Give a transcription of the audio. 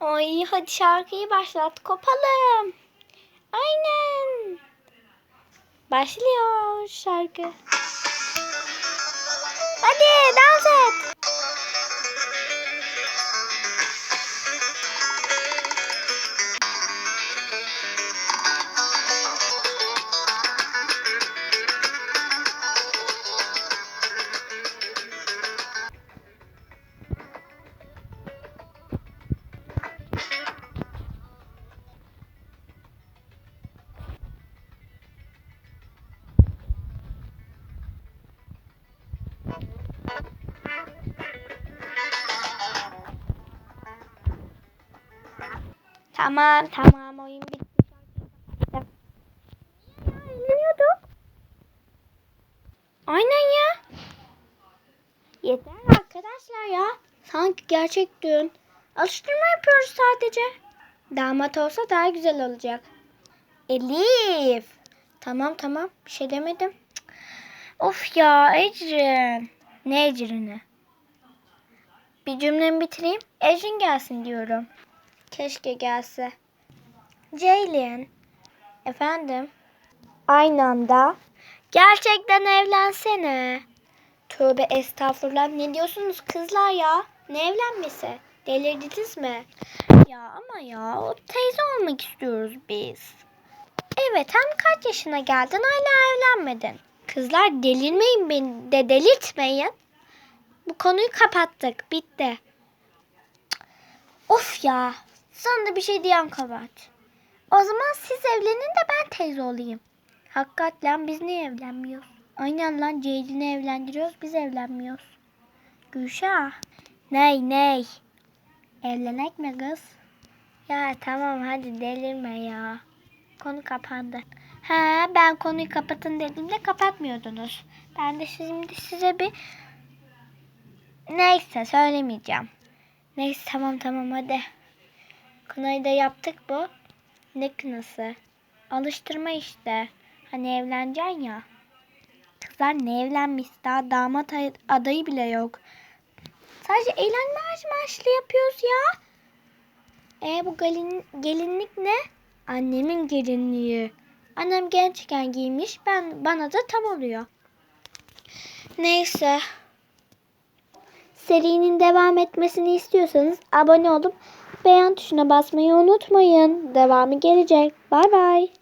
Ay hadi şarkıyı başlat kopalım. Aynen. Başlıyor şarkı. Hadi dans Tamam tamam oyun bitti. Eğleniyorduk. Aynen ya. Yeter arkadaşlar ya. Sanki gerçek düğün. Alıştırma yapıyoruz sadece. Damat olsa daha güzel olacak. Elif. Tamam tamam bir şey demedim. Of ya Ecrin. Ne Ecrin'i? Bir cümlemi bitireyim. Ecrin gelsin diyorum. Keşke gelse. Ceylin. Efendim? Aynı anda. Gerçekten evlensene. Tövbe estağfurullah. Ne diyorsunuz kızlar ya? Ne evlenmesi? Delirdiniz mi? Ya ama ya o teyze olmak istiyoruz biz. Evet hem kaç yaşına geldin hala evlenmedin. Kızlar delirmeyin beni de delirtmeyin. Bu konuyu kapattık. Bitti. Of ya. Sana da bir şey diyem kabahat. O zaman siz evlenin de ben teyze olayım. Hakikat lan biz niye evlenmiyoruz? Aynen lan Ceylin'i evlendiriyoruz biz evlenmiyoruz. Gülşah. Ney ney? Evlenek mi kız? Ya tamam hadi delirme ya. Konu kapandı. He ben konuyu kapatın dediğimde kapatmıyordunuz. Ben de şimdi size bir neyse söylemeyeceğim. Neyse tamam tamam hadi. Kınayı da yaptık bu. Ne kınası? Alıştırma işte. Hani evleneceksin ya. Kızlar ne evlenmiş daha damat ay- adayı bile yok. Sadece eğlenme amaçlı yapıyoruz ya. E bu gelin, gelinlik ne? Annemin gelinliği. Annem gençken giymiş ben bana da tam oluyor. Neyse. Serinin devam etmesini istiyorsanız abone olup beğen tuşuna basmayı unutmayın. Devamı gelecek. Bay bay.